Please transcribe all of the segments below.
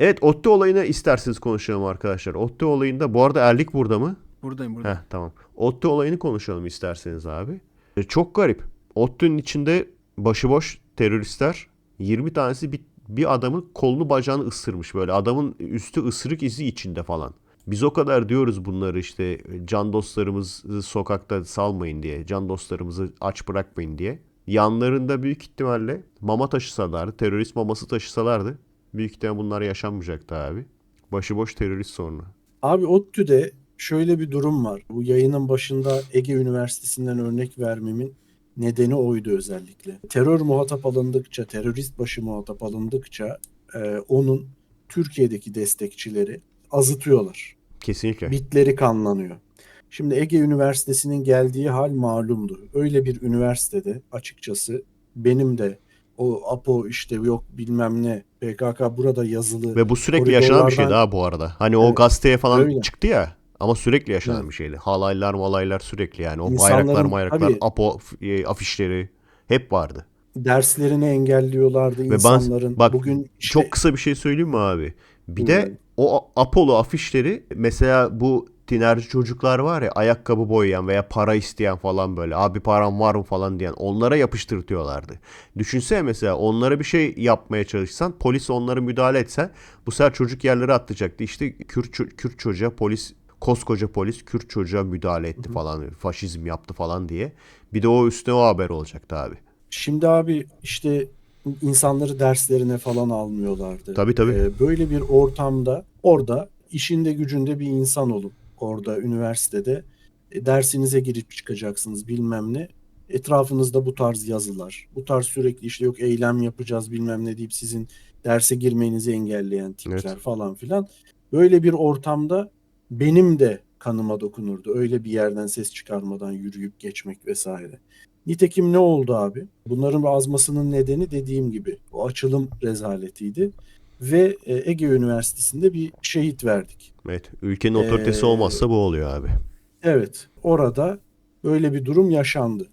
Evet ODTÜ olayını isterseniz konuşalım arkadaşlar. ODTÜ olayında bu arada Erlik burada mı? Buradayım buradayım. Heh tamam. ODTÜ olayını konuşalım isterseniz abi. E, çok garip. ODTÜ'nün içinde başıboş teröristler 20 tanesi bir, bir adamın kolunu bacağını ısırmış böyle. Adamın üstü ısırık izi içinde falan. Biz o kadar diyoruz bunları işte can dostlarımızı sokakta salmayın diye. Can dostlarımızı aç bırakmayın diye. Yanlarında büyük ihtimalle mama taşısalardı, terörist maması taşısalardı büyük ihtimalle bunlar yaşanmayacaktı abi. Başıboş terörist sonra. Abi ODTÜ'de şöyle bir durum var. Bu yayının başında Ege Üniversitesi'nden örnek vermemin nedeni oydu özellikle. Terör muhatap alındıkça, terörist başı muhatap alındıkça e, onun Türkiye'deki destekçileri azıtıyorlar. Kesinlikle. Bitleri kanlanıyor. Şimdi Ege Üniversitesi'nin geldiği hal malumdu. Öyle bir üniversitede açıkçası benim de o APO işte yok bilmem ne PKK burada yazılı Ve bu sürekli yaşanan bir şeydi ha bu arada. Hani o Evet, gazeteye falan öyle. çıktı ya. Ama sürekli yaşanan Evet. bir şeydi. Halaylar malaylar sürekli yani. O İnsanların bayraklar bayraklar, tabii- apo e, afişleri hep vardı. derslerini engelliyorlardı Ve ben insanların. bak Bugün işte çok kısa bir şey söyleyeyim mi abi? Bir de o Apollo afişleri mesela bu tinerci çocuklar var ya ayakkabı boyayan veya para isteyen falan böyle abi param var mı falan diyen onlara yapıştırtıyorlardı. Düşünsene mesela onlara bir şey yapmaya çalışsan polis onlara müdahale etse bu sefer çocuk yerlere atlayacaktı. İşte Kürt, Kürt çocuğa polis koskoca polis Kürt çocuğa müdahale etti falan faşizm yaptı falan diye. Bir de o üstüne o haber olacaktı abi. Şimdi abi işte insanları derslerine falan almıyorlardı. Tabii, tabii. Ee, böyle bir ortamda orada işinde gücünde bir insan olup orada üniversitede e, dersinize girip çıkacaksınız bilmem ne. Etrafınızda bu tarz yazılar, bu tarz sürekli işte yok eylem yapacağız bilmem ne deyip sizin derse girmenizi engelleyen tipler Evet. falan filan. Böyle bir ortamda benim de kanıma dokunurdu. Öyle bir yerden ses çıkarmadan yürüyüp geçmek vesaire. Nitekim ne oldu abi? Bunların azmasının nedeni dediğim gibi o açılım rezaletiydi. Ve e, Ege Üniversitesi'nde bir şehit verdik. Evet ülkenin otoritesi Ee, olmazsa bu oluyor abi. Evet, orada böyle bir durum yaşandı.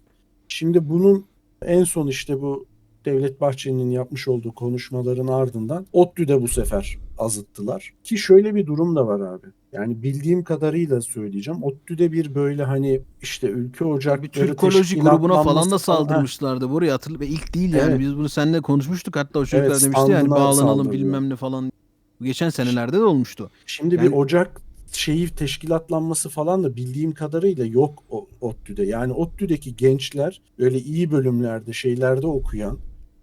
Şimdi bunun en son işte bu Devlet Bahçeli'nin yapmış olduğu konuşmaların ardından ODTÜ'de bu sefer azıttılar. Ki şöyle bir durum da var abi. Yani bildiğim kadarıyla söyleyeceğim. ODTÜ'de bir böyle hani işte ülke ocakları Bir Türkoloji grubuna falan da saldırmışlardı. Buraya hatırlı ve ilk değil yani. Evet. Biz bunu seninle konuşmuştuk. Hatta o çocuklar Evet, demişti yani bağlanalım saldırıyor. bilmem ne falan. Geçen senelerde de olmuştu. Şimdi Yani- bir ocak şeyi teşkilatlanması falan da bildiğim kadarıyla yok ODTÜ'de. Yani ODTÜ'deki gençler öyle iyi bölümlerde şeylerde okuyan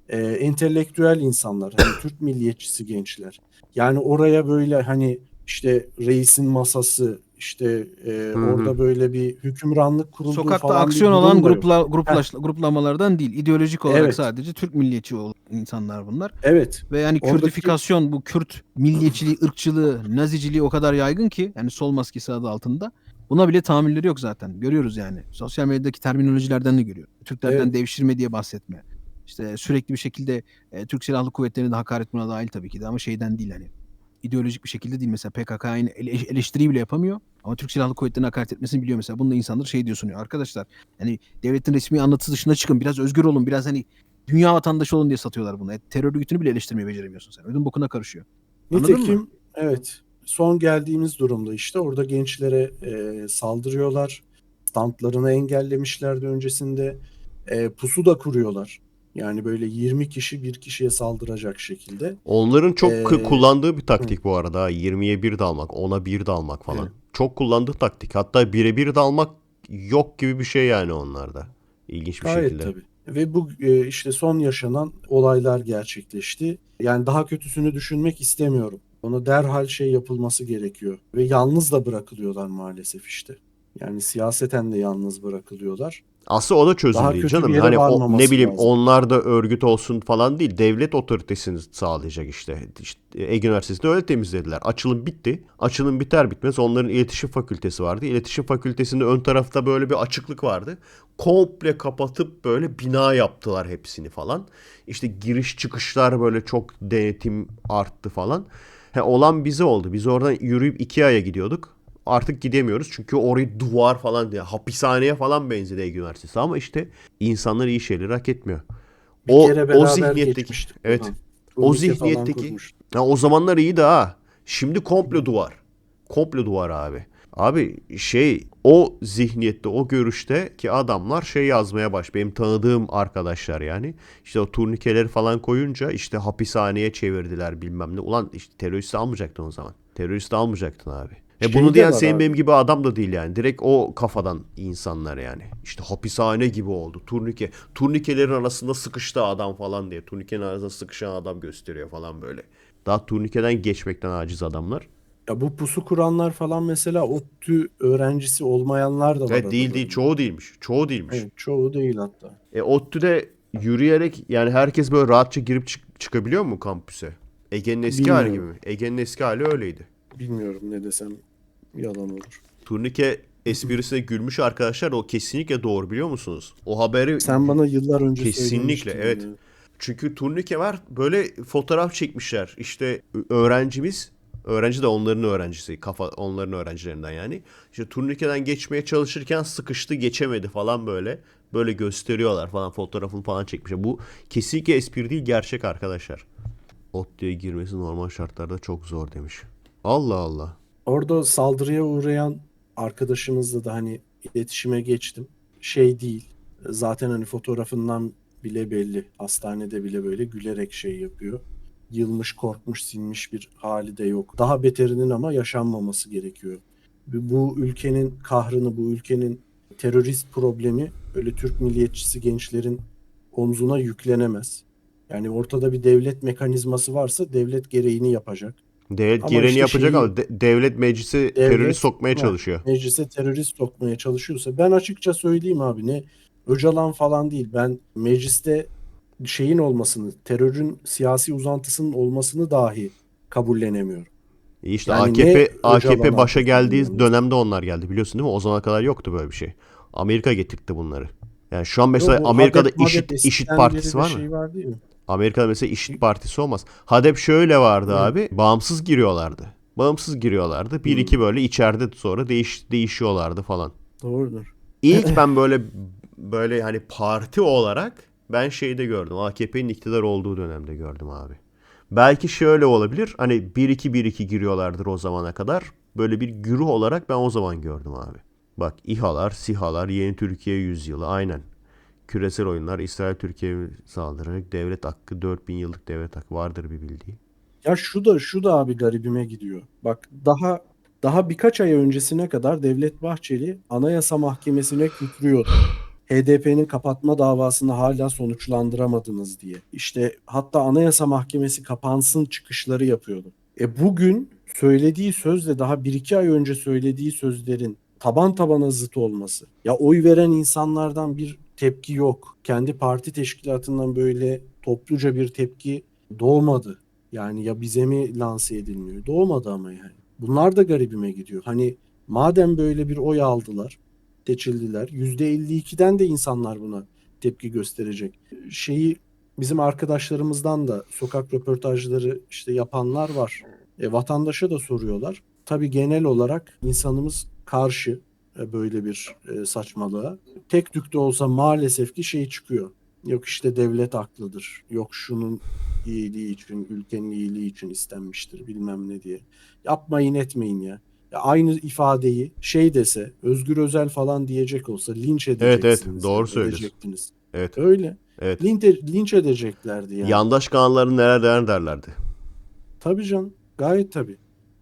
e, entelektüel insanlar. Hani Türk milliyetçisi gençler. Yani oraya böyle hani işte reisin masası işte e, orada böyle bir hükümranlık kurulduğu Sokakta falan aksiyon olan grupla, gruplaş, gruplamalardan değil. ideolojik olarak Evet. sadece Türk milliyetçi olan insanlar bunlar. Evet. Ve yani Oradaki- Kürdifikasyon bu Kürt milliyetçiliği, ırkçılığı, naziciliği o kadar yaygın ki yani sol maskesi adı altında. Buna bile tahammülleri yok zaten. Görüyoruz yani. Sosyal medyadaki terminolojilerden de görüyor. Türklerden Evet. devşirme diye bahsetme. İşte sürekli bir şekilde e, Türk Silahlı Kuvvetleri'ne de hakaret buna dahil tabii ki de ama şeyden değil hani. ideolojik bir şekilde değil mesela PKK aynı ele- eleştiriyi bile yapamıyor ama Türk Silahlı Kuvvetleri'ne hakaret etmesini biliyor mesela. Bunda insanlar şey diyor sunuyor. Arkadaşlar yani devletin resmi anlatısı dışına çıkın. Biraz özgür olun. Biraz hani dünya vatandaşı olun diye satıyorlar bunu. E, terör örgütünü bile eleştirmeyi beceremiyorsun sen. Ödün bokuna karışıyor. Nitekim evet son geldiğimiz durumda işte orada gençlere e, saldırıyorlar. Standlarını engellemişlerdi öncesinde. E, pusu da kuruyorlar. Yani böyle 20 kişi bir kişiye saldıracak şekilde. Onların çok Ee, kullandığı bir taktik bu arada. ha. 20'ye 1 dalmak, 10'a 1 dalmak falan. Evet. Çok kullandığı taktik. Hatta 1'e 1 dalmak yok gibi bir şey yani onlarda. İlginç bir Gayet şekilde. tabii. Ve bu e, işte son yaşanan olaylar gerçekleşti. Yani daha kötüsünü düşünmek istemiyorum. Ona derhal şey yapılması gerekiyor. Ve yalnız da bırakılıyorlar maalesef işte. Yani siyaseten de yalnız bırakılıyorlar. Aslında o da çözüm Daha değil canım. Hani o, ne bileyim lazım. onlar da örgüt olsun falan değil. Devlet otoritesini sağlayacak işte. işte Ege Üniversitesi'nde öyle temizlediler. Açılım bitti. Açılım biter bitmez onların iletişim fakültesi vardı. İletişim fakültesinde ön tarafta böyle bir açıklık vardı. Komple kapatıp böyle bina yaptılar hepsini falan. İşte giriş çıkışlar böyle çok denetim arttı falan. He, olan bize oldu. Biz oradan yürüyüp Ikea'ya gidiyorduk. Artık gidemiyoruz çünkü orayı duvar falan diye hapishaneye falan benzedi Ege Üniversitesi ama işte insanlar iyi şeyleri hak etmiyor. Bir O o zihniyetteki evet buradan. o zihniyetteki ya o zamanlar iyiydi ha. Şimdi komple duvar. Komple duvar abi. Abi şey o zihniyette o görüşte ki adamlar şey yazmaya baş. Benim tanıdığım arkadaşlar yani. İşte o turnikeleri falan koyunca işte hapishaneye çevirdiler bilmem ne. Ulan işte teröristi almayacaktın o zaman. Teröristi almayacaktın abi. E Şey bunu diyen senin abi. benim gibi adam da değil yani. Direkt o kafadan insanlar yani. İşte hapishane gibi oldu. Turnike. Turnikelerin arasında sıkıştı adam falan diye. Turnikenin arasında sıkışan adam gösteriyor falan böyle. Daha turnikeden geçmekten aciz adamlar. Ya bu pusu kuranlar falan mesela ODTÜ öğrencisi olmayanlar da var. Evet değil değil çoğu değilmiş. Çoğu değilmiş. Evet, çoğu değil hatta. E ODTÜ'de yürüyerek yani herkes böyle rahatça girip çık- çıkabiliyor mu kampüse? Ege'nin eski hali gibi Bilmiyorum. mi? Ege'nin eski hali öyleydi. Bilmiyorum ne desem yalan olur. Turnike esprisine gülmüş arkadaşlar o kesinlikle doğru biliyor musunuz? O haberi Sen bana yıllar önce Kesinlikle, evet. ya. Çünkü turnike var böyle fotoğraf çekmişler. İşte öğrencimiz, öğrenci de onların öğrencisi, kafa onların öğrencilerinden yani. İşte turnikeden geçmeye çalışırken sıkıştı, geçemedi falan böyle. Böyle gösteriyorlar falan fotoğrafını falan çekmişler. Bu kesinlikle espri değil, gerçek arkadaşlar. ODTÜ'ye girmesi normal şartlarda çok zor demiş. Allah Allah. Orada saldırıya uğrayan arkadaşımızla da hani iletişime geçtim. Şey değil. Zaten hani fotoğrafından bile belli. Hastanede bile böyle gülerek şey yapıyor. Yılmış, korkmuş, sinmiş bir hali de yok. Daha beterinin ama yaşanmaması gerekiyor. Bu ülkenin kahrını, bu ülkenin terörist problemi böyle Türk milliyetçisi gençlerin omzuna yüklenemez. Yani ortada bir devlet mekanizması varsa devlet gereğini yapacak. Devlet Ama işte yapacak şeyi- ama de- devlet meclisi terörist sokmaya ha, çalışıyor. meclise terörist sokmaya çalışıyorsa ben açıkça söyleyeyim abi ne Öcalan falan değil. Ben mecliste şeyin olmasını, terörün siyasi uzantısının olmasını dahi kabullenemiyorum. İşte Yani AKP AKP başa geldiği dönemde onlar geldi biliyorsun değil mi? O zamana kadar yoktu böyle bir şey. Amerika getirtti bunları. Yani şu an mesela Yo, bu Amerika'da MADEP işit eskiden partisi var mı? Şey var değil mi? Amerika'da mesela işit partisi olmaz. HADEP şöyle vardı Hı. abi. Bağımsız giriyorlardı. Bağımsız giriyorlardı. Bir Hı. iki böyle içeride sonra değiş değişiyorlardı falan. Doğrudur. İlk ben böyle böyle hani parti olarak ben şeyde gördüm. AKP'nin iktidar olduğu dönemde gördüm abi. Belki şöyle olabilir. Hani 1-2-1-2 giriyorlardır o zamana kadar. Böyle bir güruh olarak ben o zaman gördüm abi. Bak İHA'lar, SİHA'lar, Yeni Türkiye Yüzyılı aynen. Küresel oyunlar, İsrail Türkiye'ye saldırarak devlet hakkı, 4000 yıllık devlet hakkı vardır bir bildiği. Ya şu da şu da abi garibime gidiyor. Bak daha daha birkaç ay öncesine kadar Devlet Bahçeli Anayasa Mahkemesi'ne kükrüyordu. HDP'nin kapatma davasını hala sonuçlandıramadınız diye. İşte hatta Anayasa Mahkemesi kapansın çıkışları yapıyordu. E bugün söylediği sözle daha bir iki ay önce söylediği sözlerin taban tabana zıt olması. Ya oy veren insanlardan bir tepki yok. Kendi parti teşkilatından böyle topluca bir tepki doğmadı. Yani ya bize mi lanse edilmiyor? Doğmadı ama yani. Bunlar da garibime gidiyor. Hani madem böyle bir oy aldılar, seçildiler. %52'den de insanlar buna tepki gösterecek. Şeyi bizim arkadaşlarımızdan da sokak röportajları işte yapanlar var. E, vatandaşa da soruyorlar. Tabii genel olarak insanımız karşı böyle bir e, saçmalığa. Tek tük de olsa maalesef ki şey çıkıyor. Yok işte devlet haklıdır. Yok şunun iyiliği için, ülkenin iyiliği için istenmiştir bilmem ne diye. Yapmayın etmeyin ya. ya aynı ifadeyi şey dese, Özgür Özel falan diyecek olsa linç evet, edeceksiniz. doğru söylüyorsun. Evet. Öyle. Evet. Linç, linç edeceklerdi yani. Yandaş kanalların neler der derlerdi. Tabii canım. Gayet tabii.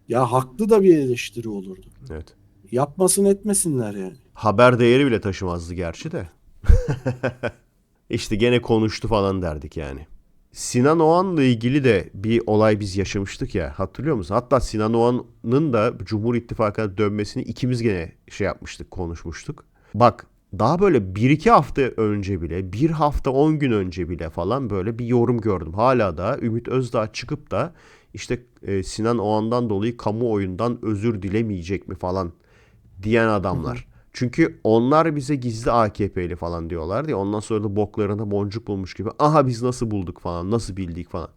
Ya haklı da bir eleştiri olurdu. Evet. Yapmasın etmesinler yani. Haber değeri bile taşımazdı gerçi de. işte gene konuştu falan derdik yani. Sinan Oğan'la ilgili de bir olay biz yaşamıştık ya hatırlıyor musun? Hatta Sinan Oğan'ın da Cumhur İttifakı'na dönmesini ikimiz gene şey yapmıştık konuşmuştuk. Bak daha böyle 1-2 hafta önce bile bir hafta 10 gün önce bile falan böyle bir yorum gördüm. Hala da Ümit Özdağ çıkıp da işte e, Sinan Oğan'dan dolayı kamuoyundan özür dilemeyecek mi falan diyen adamlar. Çünkü onlar bize gizli AKP'li falan diyorlar diye ondan sonra da boklarına boncuk bulmuş gibi aha biz nasıl bulduk falan nasıl bildik falan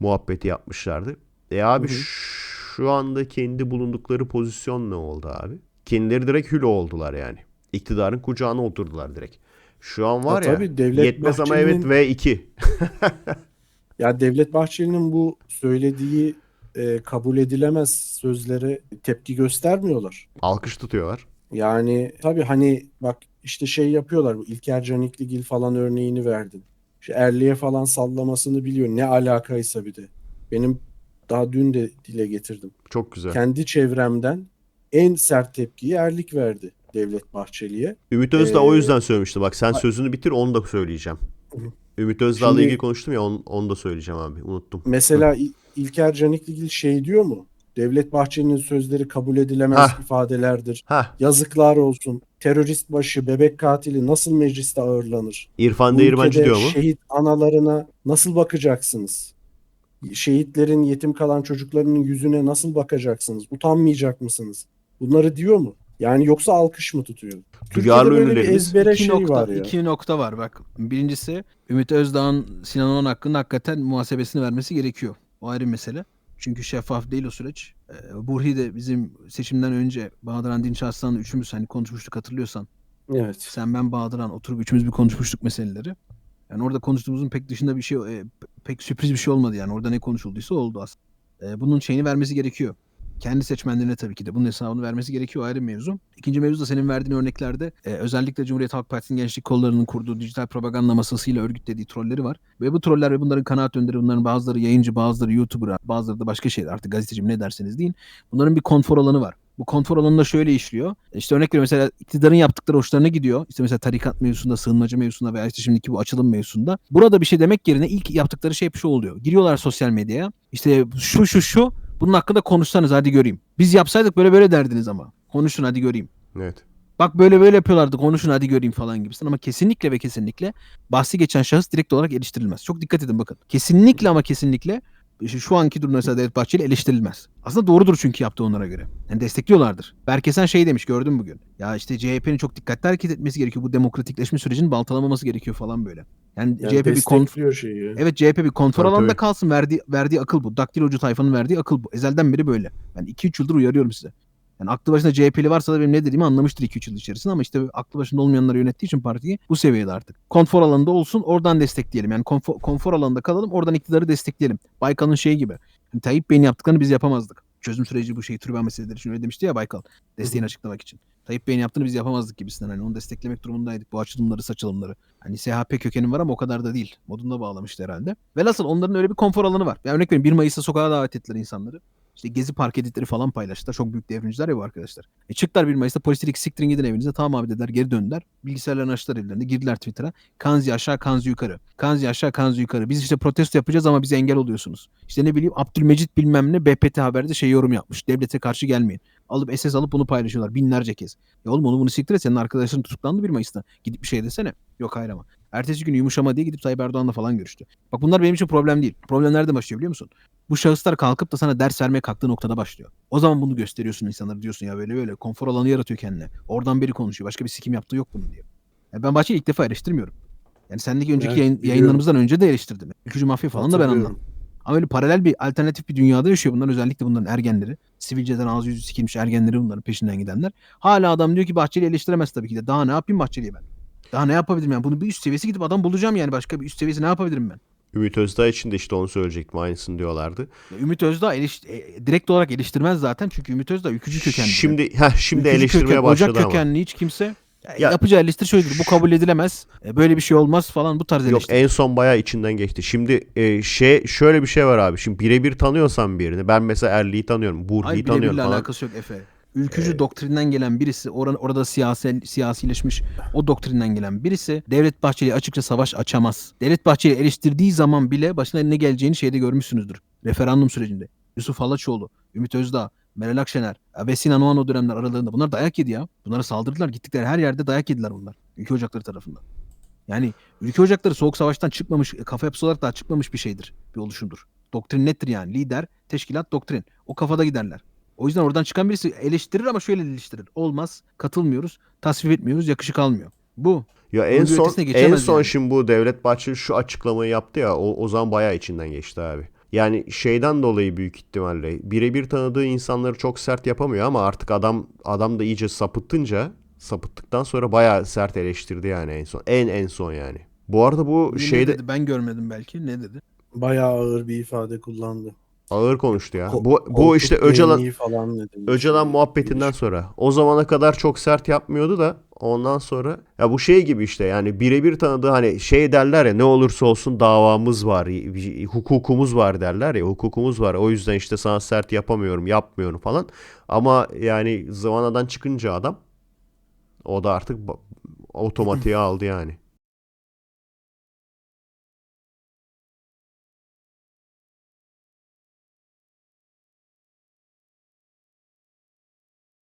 muhabbeti yapmışlardı. E abi Hı hı. şu anda kendi bulundukları pozisyon ne oldu abi? Kendileri direkt hül oldular yani. İktidarın kucağına oturdular direkt. Şu an var Ya ya, tabii Devlet yetmez ama evet Bahçeli'nin- V2. Ya Devlet Bahçeli'nin bu söylediği e, kabul edilemez sözlere tepki göstermiyorlar. Alkış tutuyorlar. Yani tabii hani bak işte şey yapıyorlar bu İlker Canikligil falan örneğini verdin. İşte Erli'ye falan sallamasını biliyor. Ne alakaysa bir de. Benim daha dün de dile getirdim. Çok güzel. Kendi çevremden en sert tepkiyi Erlik verdi Devlet Bahçeli'ye. Ümit Özdağ o Ee, yüzden söylemişti. Bak sen sözünü bitir onu da söyleyeceğim. Ümit Özdağ'la Şimdi- ilgili konuştum ya onu, onu da söyleyeceğim abi. Unuttum. Mesela İlker Canikligil şey diyor mu? Devlet Bahçeli'nin sözleri kabul edilemez Hah. ifadelerdir. Ha Yazıklar olsun. Terörist başı, bebek katili nasıl mecliste ağırlanır? İrfan Değirmenci diyor mu? Şehit analarına nasıl bakacaksınız? Şehitlerin yetim kalan çocuklarının yüzüne nasıl bakacaksınız? Utanmayacak mısınız? Bunları diyor mu? Yani yoksa alkış mı tutuyor? Türkiye'de Duyarlı böyle bir ünlülerimiz ezbere iki şey nokta, var ya. iki nokta var bak. Birincisi Ümit Özdağ'ın Sinan Oğan hakkında hakikaten muhasebesini vermesi gerekiyor. O ayrı mesele. Çünkü şeffaf değil o süreç. Ee, Burhi de bizim seçimden önce Bahadıran Dinç Arslan'la üçümüz hani konuşmuştuk hatırlıyorsan. Evet. Sen ben Bahadıran oturup üçümüz bir konuşmuştuk meseleleri. Yani orada konuştuğumuzun pek dışında bir şey e, pek sürpriz bir şey olmadı yani. Orada ne konuşulduysa oldu aslında. E, bunun şeyini vermesi gerekiyor. Kendi seçmenlerine tabii ki de bunun hesabını vermesi gerekiyor ayrı mevzu. İkinci mevzu da senin verdiğin örneklerde e, özellikle Cumhuriyet Halk Partisi'nin gençlik kollarının kurduğu dijital propaganda masasıyla örgütlediği trolleri var. Ve bu troller ve bunların kanaat önderi bunların bazıları yayıncı bazıları YouTuber bazıları da başka şeyler artık gazeteci mi ne derseniz deyin. Bunların bir konfor alanı var. Bu konfor alanında şöyle işliyor. İşte örnek veriyorum mesela iktidarın yaptıkları hoşlarına gidiyor. İşte mesela tarikat mevzusunda, sığınmacı mevzusunda veya işte şimdiki bu açılım mevzusunda. Burada bir şey demek yerine ilk yaptıkları şey şu oluyor. Giriyorlar sosyal medyaya. İşte şu şu şu bunun hakkında konuşsanız hadi göreyim. Biz yapsaydık böyle böyle derdiniz ama. Konuşun hadi göreyim. Evet. Bak böyle böyle yapıyorlardı konuşun hadi göreyim falan gibisinden ama kesinlikle ve kesinlikle bahsi geçen şahıs direkt olarak eleştirilmez. Çok dikkat edin bakın. Kesinlikle ama kesinlikle şu, şu anki durumda mesela Devlet Bahçeli eleştirilmez. Aslında doğrudur çünkü yaptığı onlara göre. Yani destekliyorlardır. Berkesen şey demiş gördüm bugün. Ya işte CHP'nin çok dikkatli hareket etmesi gerekiyor. Bu demokratikleşme sürecinin baltalamaması gerekiyor falan böyle. Yani, Yani CHP bir konf destekliyor şeyi. ya. Evet CHP bir konfor Tabii, alanında tabii. kalsın. Verdiği, verdiği akıl bu. Daktilocu tayfanın verdiği akıl bu. Ezelden beri böyle. Ben 2-3 yıldır uyarıyorum size. Yani aklı başında CHP'li varsa da benim ne dediğimi anlamıştır 2-3 yıl içerisinde ama işte aklı başında olmayanları yönettiği için partiyi bu seviyede artık. Konfor alanında olsun oradan destekleyelim. Yani konfor, konfor alanında kalalım oradan iktidarı destekleyelim. Baykal'ın şeyi gibi. Yani Tayyip Bey'in yaptıklarını biz yapamazdık. Çözüm süreci bu şey türban meseleleri için öyle demişti ya Baykal. Desteğini açıklamak için. Tayyip Bey'in yaptığını biz yapamazdık gibisinden. Hani onu desteklemek durumundaydık. Bu açılımları saçılımları. Hani SHP kökeni var ama o kadar da değil. Modunda bağlamıştı herhalde. Velhasıl onların öyle bir konfor alanı var. Yani örnek vereyim 1 Mayıs'ta sokağa davet ettiler insanları. İşte Gezi Park editleri falan paylaştılar. Çok büyük devrimciler ya bu arkadaşlar. E çıktılar 1 Mayıs'ta polis dedik siktirin gidin evinize. Tamam abi dediler geri döndüler. Bilgisayarlarını açtılar ellerinde. Girdiler Twitter'a. Kanzi aşağı kanzi yukarı. Kanzi aşağı kanzi yukarı. Biz işte protesto yapacağız ama bize engel oluyorsunuz. İşte ne bileyim Abdülmecit bilmem ne BPT Haber'de şey yorum yapmış. Devlete karşı gelmeyin. Alıp SS alıp bunu paylaşıyorlar binlerce kez. Ya oğlum onu bunu siktir et. Senin arkadaşların tutuklandı 1 Mayıs'ta. Gidip bir şey desene. Yok hayır ama. Ertesi gün yumuşama diye gidip Tayyip Erdoğan'la falan görüştü. Bak bunlar benim için problem değil. Problem nerede başlıyor biliyor musun? Bu şahıslar kalkıp da sana ders vermeye kalktığı noktada başlıyor. O zaman bunu gösteriyorsun insanlara diyorsun ya böyle böyle konfor alanı yaratıyor kendine. Oradan beri konuşuyor. Başka bir sikim yaptığı yok bunun diye. Ya ben Bahçeli'yi ilk defa eleştirmiyorum. Yani sendeki önceki Evet, yayın- biliyorum. yayınlarımızdan önce de eleştirdim. Ülkücü mafya falan da ben anladım. Ama öyle paralel bir alternatif bir dünyada yaşıyor bunlar. Özellikle bunların ergenleri. Sivilceden ağzı yüzü sikilmiş ergenleri bunların peşinden gidenler. Hala adam diyor ki Bahçeli eleştiremez tabii ki de. Daha ne yapayım Bahçeli'ye ben? Daha ne yapabilirim yani? Bunu bir üst seviyesi gidip adam bulacağım yani. Başka bir üst seviyesi ne yapabilirim ben? Ümit Özdağ için de işte onu söyleyecektim. Aynısını diyorlardı. Ya Ümit Özdağ eleş- e, direkt olarak eleştirmez zaten. Çünkü Ümit Özdağ ülkücü kökenli. Şimdi heh, şimdi Ülkücü eleştirmeye köken- başladı Ocak ama. kökenli hiç kimse ya, Ya- yapacağı eleştiri şöyledir. Bu kabul edilemez. e, Böyle bir şey olmaz falan bu tarz Yok eleştiri. en son bayağı içinden geçti. Şimdi e, şey şöyle bir şey var abi. Şimdi birebir tanıyorsan birini. Ben mesela Erli'yi tanıyorum. Burhi'yi Hayır tanıyorum birebirle falan. alakası yok Efe. Ülkücü doktrinden gelen birisi, oran, orada siyasi, siyasileşmiş o doktrinden gelen birisi Devlet Bahçeli'ye açıkça savaş açamaz. Devlet Bahçeli eleştirdiği zaman bile başına ne geleceğini şeyde görmüşsünüzdür. Referandum sürecinde. Yusuf Halaçoğlu, Ümit Özdağ, Meral Akşener, ve Sinan Oğan o dönemler aralarında. Bunlar dayak yedi ya. Bunlara saldırdılar. Gittikleri her yerde dayak yediler bunlar. Ülke ocakları tarafından. Yani ülke ocakları soğuk savaştan çıkmamış, e, kafa yapısı olarak daha çıkmamış bir şeydir. Bir oluşumdur. Doktrin nettir yani. Lider, teşkilat, doktrin. O kafada giderler. O yüzden oradan çıkan birisi eleştirir ama şöyle eleştirir. Olmaz, katılmıyoruz, tasvip etmiyoruz, yakışık almıyor. Bu. Ya en Bunun son en son yani. şimdi bu Devlet Bahçeli şu açıklamayı yaptı ya o, o zaman bayağı içinden geçti abi. Yani şeyden dolayı büyük ihtimalle birebir tanıdığı insanları çok sert yapamıyor ama artık adam adam da iyice sapıttınca sapıttıktan sonra bayağı sert eleştirdi yani en son. En en son yani. Bu arada bu Ne şeyde dedi ben görmedim belki. Ne dedi? Bayağı ağır bir ifade kullandı. Ağır konuştu ya. Ko- Bu bu işte Öcalan falan demek? Öcalan muhabbetinden sonra. O zamana kadar çok sert yapmıyordu da ondan sonra ya bu şey gibi işte yani birebir tanıdığı hani şey derler ya ne olursa olsun davamız var, hukukumuz var derler ya hukukumuz var. O yüzden işte sana sert yapamıyorum, yapmıyorum falan. Ama yani zıvanadan çıkınca adam o da artık otomatiğe aldı yani.